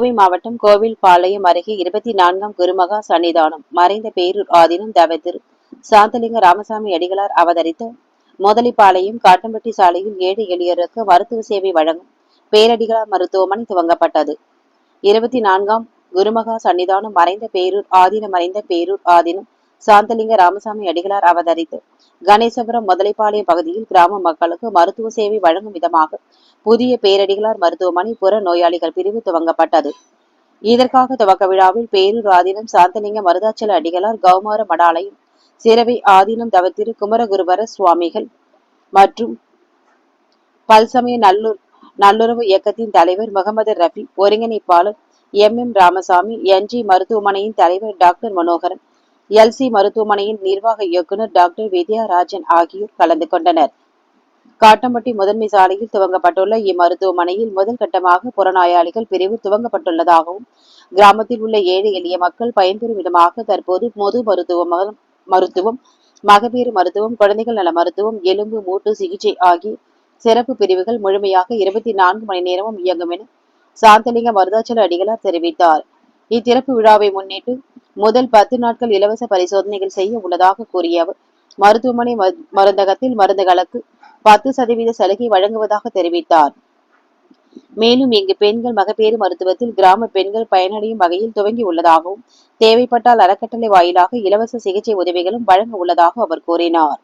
கோவை மாவட்டம் கோவில்பாளையம் அருகே இருபத்தி நான்காம் குருமகா சன்னிதானம். மறைந்த பேரூர் ஆதீனம் தவத்திரு. சாந்தலிங்க ராமசாமி அடிகளார் அவதரித்த முதலிப்பாளையம் காட்டம்பட்டி சாலையில் ஏழை எளியருக்கு மருத்துவ சேவை வழங்கும் பேரடிகளார் மருத்துவமனை துவங்கப்பட்டது. இருபத்தி நான்காம் குருமகா சன்னிதானம் மறைந்த பேரூர் ஆதீனம் மறைந்த பேரூர் ஆதீனம் சாந்தலிங்க ராமசாமி அடிகளார் அவதரித்து கணேசபுரம் முதலைப்பாளையம் பகுதியில் கிராம மக்களுக்கு மருத்துவ சேவை வழங்கும் விதமாக புதிய பேரடிகளார் மருத்துவமனை புற நோயாளிகள் பிரிவு துவங்கப்பட்டது. இதற்காக துவக்க விழாவில் பேரூர் ஆதீனம் சாந்தலிங்க மருதாச்சல அடிகளார் கௌமார மடாலயம் சிறவை ஆதீனம் தவத்திரு குமரகுருவர சுவாமிகள் மற்றும் பல்சமய நல்லூர் நல்லுறவு இயக்கத்தின் தலைவர் முகமது ரஃபி ஒருங்கிணைப்பாளர் எம் எம் ராமசாமி என்ஜி மருத்துவமனையின் தலைவர் டாக்டர் மனோகரன் எல்சி மருத்துவமனையின் நிர்வாக இயக்குநர் டாக்டர் வித்யாராஜன் ஆகியோர் கலந்து கொண்டனர். காட்டம்பட்டி முதன்மை சாலையில் துவங்கப்பட்டுள்ள இம்மருத்துவமனையில் முதல் கட்டமாக புறநோயாளிகள் பிரிவு துவங்கப்பட்டுள்ளதாகவும் கிராமத்தில் உள்ள ஏழை எளிய மக்கள் பயன்பெறும் விதமாக தற்போது பொது மருத்துவம் மருத்துவம் மகப்பேறு மருத்துவம் குழந்தைகள் நல மருத்துவம் எலும்பு மூட்டு சிகிச்சை ஆகிய சிறப்பு பிரிவுகள் முழுமையாக இருபத்தி நான்கு மணி நேரமும் இயங்கும் என சாந்தலிங்க மருதாச்சல அடிகளார் தெரிவித்தார். இத்திறப்பு விழாவை முன்னிட்டு முதல் பத்து நாட்கள் இலவச பரிசோதனைகள் செய்ய உள்ளதாக கூறிய அவர் மருத்துவமனை மரு- மருந்தகத்தில் மருந்துகளுக்கு பத்து சதவீத சலுகை வழங்குவதாக தெரிவித்தார். மேலும் இங்கு பெண்கள் மகப்பேறு மருத்துவத்தில் கிராம பெண்கள் பயனடையும் வகையில் துவங்கி உள்ளதாகவும் தேவைப்பட்டால் அறக்கட்டளை வாயிலாக இலவச சிகிச்சை உதவிகளும் வழங்க உள்ளதாக அவர் கூறினார்.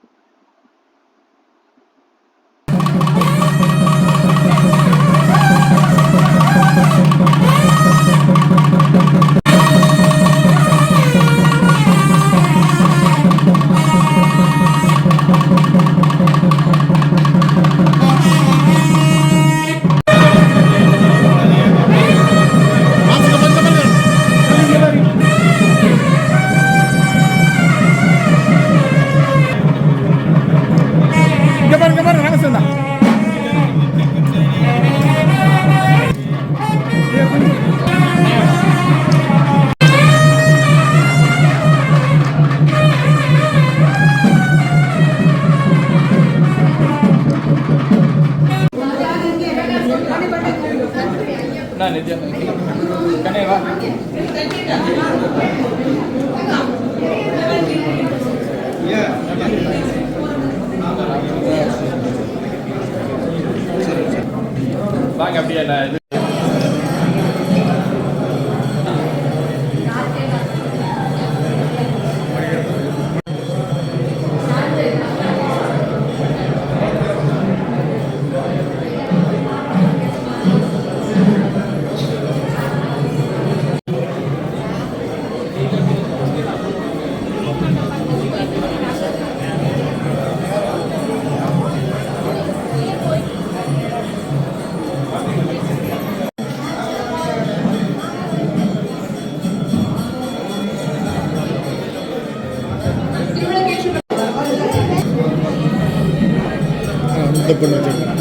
வாங்க அப்படியே நான் இது இந்த பொண்ணு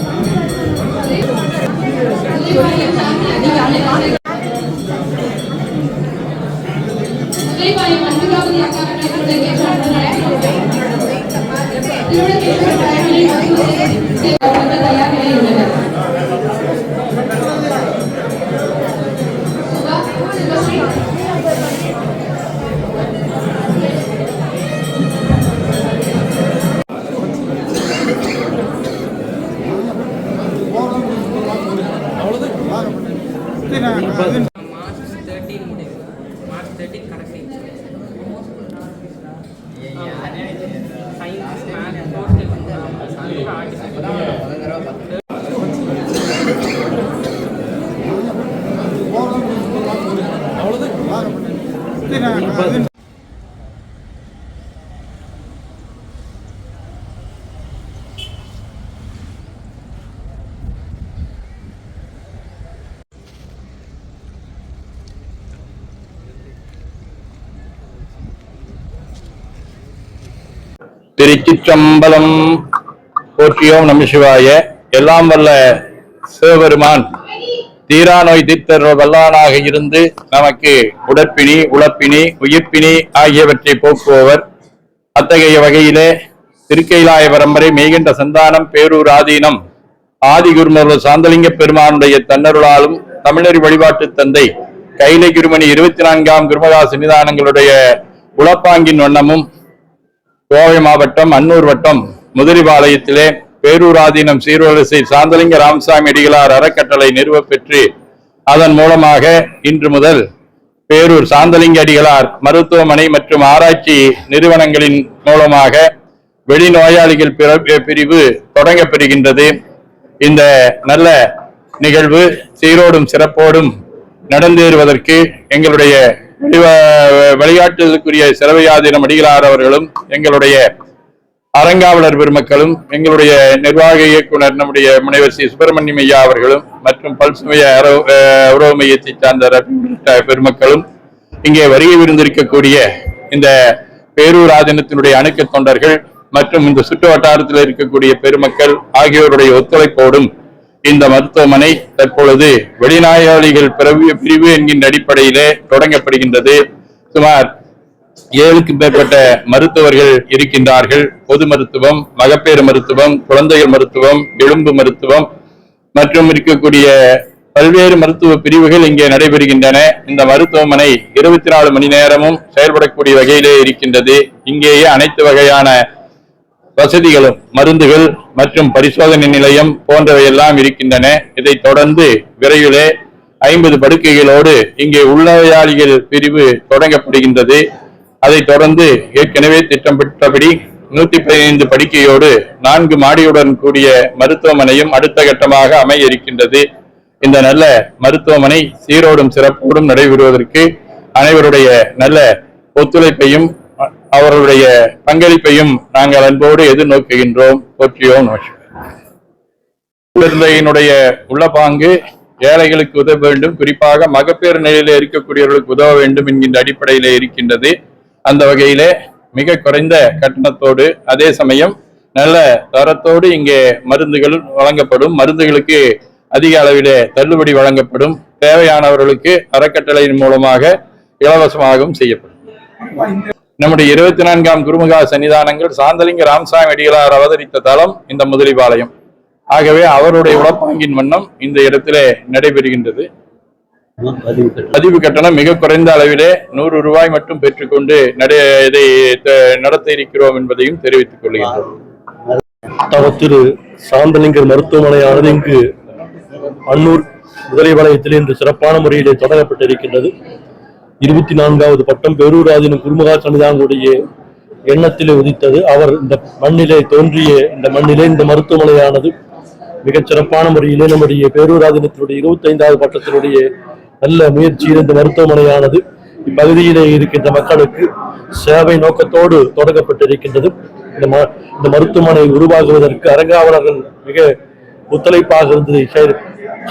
திருச்சிற்றம்பலம். போற்றியோம் நம சிவாய. எல்லாம் வல்ல சிவபெருமான். தீரா நோய் தீர்த்தர் வல்லானாக இருந்து நமக்கு உடற்பிணி உழப்பினி உயிர்ப்பினி ஆகியவற்றை போக்குபவர். அத்தகைய வகையிலே திருக்கைலாய பரம்பரை மெய்கண்ட சந்தானம் பேரூர் ஆதீனம் ஆதி குருமருள் சாந்தலிங்க பெருமானுடைய தன்னருளாலும் தமிழர் வழிபாட்டு தந்தை கைலை குருமணி இருபத்தி நான்காம் குருமகா சன்னிதானங்களுடைய உளப்பாங்கின் வண்ணமும் கோவை மாவட்டம் அன்னூர் வட்டம் முதிரிபாளையத்திலே பேரூராதீனம் சீர்வரிசை சாந்தலிங்க ராமசாமி அடிகளார் அறக்கட்டளை நிறுவப்பெற்று அதன் மூலமாக இன்று முதல் பேரூர் சாந்தலிங்க அடிகளார் மருத்துவமனை மற்றும் ஆராய்ச்சி நிறுவனங்களின் மூலமாக வெளிநோயாளிகள் பிற- பிரிவு தொடங்கப்பெறுகின்றது. இந்த நல்ல நிகழ்வு சீரோடும் சிறப்போடும் நடந்தேறுவதற்கு எங்களுடைய விளையாட்டுக்குரிய சிறவையாதீனம் அடிகளார் அவர்களும் எங்களுடைய அறங்காவலர் பெருமக்களும் எங்களுடைய நிர்வாக இயக்குனர் நம்முடைய முனைவர் ஸ்ரீ சுப்பிரமணியம் ஐயா அவர்களும் மற்றும் பல்சுமைய அஹ் உறவு மையத்தை சார்ந்த பெருமக்களும் இங்கே வருகை விருந்திருக்கக்கூடிய இந்த பேரூராதினத்தினுடைய அணுக்க தொண்டர்கள் மற்றும் இந்த சுற்று வட்டாரத்தில் இருக்கக்கூடிய பெருமக்கள் ஆகியோருடைய ஒத்துழைப்போடும் இந்த மருத்துவமனை தற்பொழுது வெளிநாயாளிகள் பிரிவு பிரிவு என்கின்ற அடிப்படையிலே தொடங்கப்படுகின்றது. சுமார் ஏழுக்கு மேற்பட்ட மருத்துவர்கள் இருக்கின்றார்கள். பொது மருத்துவம் மகப்பேறு மருத்துவம் குழந்தைகள் மருத்துவம் எலும்பு மருத்துவம் மற்றும் இருக்கக்கூடிய பல்வேறு மருத்துவ பிரிவுகள் இங்கே நடைபெறுகின்றன. இந்த மருத்துவமனை இருபத்தி நாலு மணி நேரமும் செயல்படக்கூடிய வகையிலே இருக்கின்றது. இங்கேயே அனைத்து வகையான வசதிகளும் மருந்துகள் மற்றும் பரிசோதனை நிலையம் போன்றவையெல்லாம் இருக்கின்றன. இதைத் தொடர்ந்து விரைவிலே ஐம்பது படுக்கைகளோடு இங்கே உள்நோயாளிகள் பிரிவு தொடங்கப்படுகின்றது. அதைத் தொடர்ந்து ஏற்கனவே திட்டமிட்டபடி நூத்தி பதினைந்து படுக்கையோடு நான்கு மாடியுடன் கூடிய மருத்துவமனையும் அடுத்த கட்டமாக அமைய இருக்கின்றது இந்த நல்ல மருத்துவமனை சீரோடும் சிறப்போடும் நடைபெறுவதற்கு அனைவருடைய நல்ல ஒத்துழைப்பையும் அவர்களுடைய பங்களிப்பையும் நாங்கள் அன்போடு எதிர்நோக்குகின்றோம். போற்றியோம் குழந்தையினுடைய உள்ளபாங்கு ஏழைகளுக்கு உதவ வேண்டும். குறிப்பாக மகப்பேறு நிலையில இருக்கக்கூடியவர்களுக்கு உதவ வேண்டும் என்கின்ற அடிப்படையிலே இருக்கின்றது. அந்த வகையிலே மிக குறைந்த கட்டணத்தோடு அதே சமயம் நல்ல தரத்தோடு இங்கே மருந்துகள் வழங்கப்படும். மருந்துகளுக்கு அதிக அளவிலே தள்ளுபடி வழங்கப்படும். தேவையானவர்களுக்கு அறக்கட்டளையின் மூலமாக இலவசமாகவும் செய்யப்படும். நம்முடைய இருபத்தி நான்காம் குருமுகா சன்னிதானங்கள் சாந்தலிங்க ராமசாமி அடிகளார் அவதரித்த தலம் இந்த முதலிபாளையம். ஆகவே அவருடைய உளப்பாங்கின் வண்ணம் இந்த இடத்திலே நடைபெறுகின்றது. பதிவு கட்டணம் மிக குறைந்த அளவிலே நூறு ரூபாய் மட்டும் பெற்றுக்கொண்டு நடை இதை நடத்த இருக்கிறோம் என்பதையும் தெரிவித்துக் கொள்கின்றோம். திரு சாந்தலிங்கர் மருத்துவமனையானது இங்கு அன்னூர் முதலைபாளையத்தில் இன்று சிறப்பான முறையிலே தொடங்கப்பட்டிருக்கின்றது. இருபத்தி நான்காவது பட்டம் பேரூராதீனம் குருமகா சன்னிதானுடைய எண்ணத்திலே உதித்தது. அவர் இந்த மண்ணிலே தோன்றிய இந்த மண்ணிலே இந்த மருத்துவமனையானது மிகச் சிறப்பான முறையிலே நம்முடைய பேரூராதீனத்தினுடைய இருபத்தி ஐந்தாவது பட்டத்தினுடைய நல்ல முயற்சியில் இந்த மருத்துவமனையானது இப்பகுதியிலே இருக்கின்ற மக்களுக்கு சேவை நோக்கத்தோடு தொடங்கப்பட்டிருக்கின்றது. இந்த ம- இந்த மருத்துவமனை உருவாகுவதற்கு அரங்காவலர்கள் மிக ஒத்துழைப்பாக இருந்து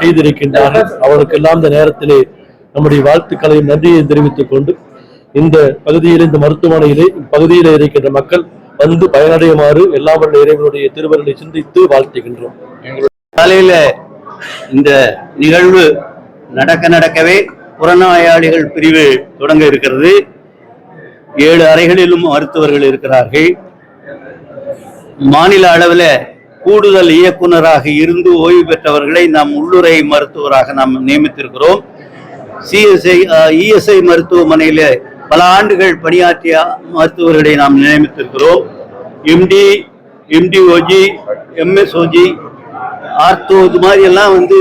செய்திருக்கின்றார்கள். அவருக்கெல்லாம் இந்த நேரத்திலே நம்முடைய வாழ்த்துக்களையும் நன்றியை தெரிவித்துக் கொண்டு இந்த பகுதியில் இந்த மருத்துவமனையிலே இப்பகுதியிலே இருக்கின்ற மக்கள் வந்து பயனடையுமாறு எல்லா வல்ல இறைவனுடைய திருவருளை சிந்தித்து வாழ்த்துகின்றோம். காலையில இந்த நிகழ்வு நடக்க நடக்கவே புறநோயாளிகள் பிரிவு தொடங்க இருக்கிறது. ஏழு அறைகளிலும் மருத்துவர்கள் இருக்கிறார்கள். மாநில அளவில் கூடுதல் இயக்குனராக இருந்து ஓய்வு பெற்றவர்களை நாம் உள்ளுரை மருத்துவராக நாம் நியமித்திருக்கிறோம். சிஎஸ்ஐ இஎஸ்ஐ மருத்துவமனையில் பல ஆண்டுகள் பணியாற்றிய மருத்துவர்களை நாம் நியமித்திருக்கிறோம். எம்டி எம்டிஓஜி எம்எஸ்ஓஜி ஆர்த்தோ இது மாதிரியெல்லாம் வந்து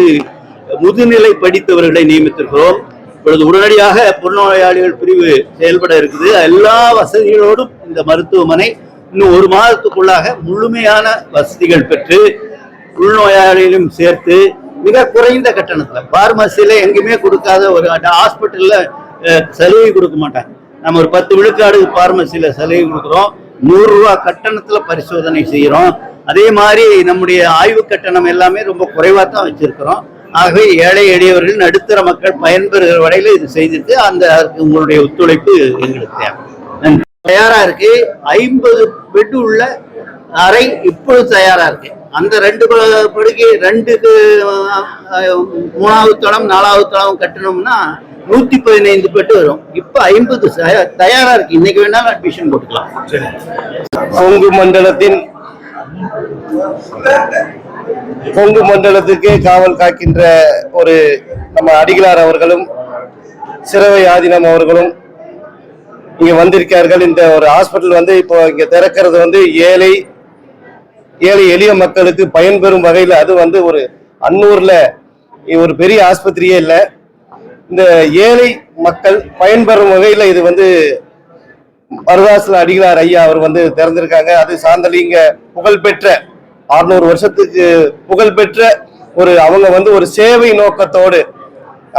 முதுநிலை படித்தவர்களை நியமித்திருக்கிறோம். இப்பொழுது உடனடியாக புறநோயாளிகள் பிரிவு செயல்பட இருக்குது. எல்லா வசதிகளோடும் இந்த மருத்துவமனை இன்னும் ஒரு மாதத்துக்குள்ளாக முழுமையான வசதிகள் பெற்று உள்நோயாளிகளையும் சேர்த்து மிக குறைந்த கட்டணத்துல. பார்மசியில எங்கேயுமே கொடுக்காத ஒரு ஹாஸ்பிட்டல்ல சலுகை கொடுக்க மாட்டாங்க. நம்ம ஒரு பத்து விழுக்காடு பார்மசியில சலுகை கொடுக்குறோம். நூறு கட்டணத்தில் கட்டணத்துல பரிசோதனை செய்யறோம். அதே மாதிரி நம்முடைய ஆய்வு கட்டணம் எல்லாமே ரொம்ப குறைவா தான் வச்சிருக்கிறோம். ஆகவே ஏழை எளியவர்கள் நடுத்தர மக்கள் பயன்பெறுகிற வரையில இது செய்துட்டு அந்த உங்களுடைய ஒத்துழைப்பு எங்களுக்கு தேவை. நன்றி. தயாரா இருக்கு. ஐம்பது பெட் உள்ள அறை இப்பொழுது தயாரா இருக்கு. அந்த ரெண்டு படுக்கை ரெண்டுக்கு மூணாவது தளம் நாலாவது தளம் கட்டணும்னா நூத்தி பதினைந்து பெட்டு வரும். இப்ப ஐம்பது தயாரா இருக்கு. இன்னைக்கு வேணாலும் அட்மிஷன் போட்டுக்கலாம். கொங்கு மண்டலத்தின் கொங்கு மண்டலத்துக்கு காவல் காக்கின்ற ஒரு நம்ம அடிகளார் அவர்களும் சிறவை ஆதீனம் அவர்களும் இங்க வந்திருக்கார்கள். இந்த ஒரு ஹாஸ்பிட்டல் வந்து இப்போ இங்க திறக்கிறது வந்து ஏழை ஏழை எளிய மக்களுக்கு பயன்பெறும் வகையில் அது வந்து ஒரு அன்னூரில் ஒரு பெரிய ஆஸ்பத்திரியே இல்லை. இந்த ஏழை மக்கள் பயன்பெறும் வகையில் இது வந்து மருதாசல அடிகளார் ஐயா அவர் வந்து திறந்திருக்காங்க. அது சாந்தலிங்க புகழ்பெற்ற அறுநூறு வருஷத்துக்கு புகழ்பெற்ற ஒரு அவங்க வந்து ஒரு சேவை நோக்கத்தோடு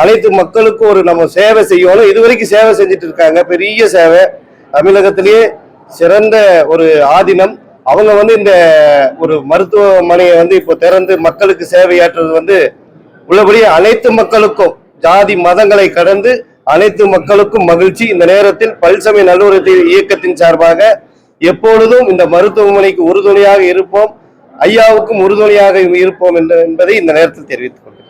அனைத்து மக்களுக்கும் ஒரு நம்ம சேவை செய்யணும். இதுவரைக்கும் சேவை செஞ்சுட்டு இருக்காங்க. பெரிய சேவை. தமிழகத்திலேயே சிறந்த ஒரு ஆதீனம். அவங்க வந்து இந்த ஒரு மருத்துவமனையை வந்து இப்போ திறந்து மக்களுக்கு சேவையாற்றுறது வந்து உள்ளபடி அனைத்து மக்களுக்கும் ஜாதி மதங்களை கடந்து அனைத்து மக்களுக்கும் மகிழ்ச்சி. இந்த நேரத்தில் பல்சமை நல்லுறவு இயக்கத்தின் சார்பாக எப்பொழுதும் இந்த மருத்துவமனைக்கு உறுதுணையாக இருப்போம். ஐயாவுக்கும் உறுதுணையாக இருப்போம் என்பதை இந்த நேரத்தில் தெரிவித்துக் கொள்கிறேன்.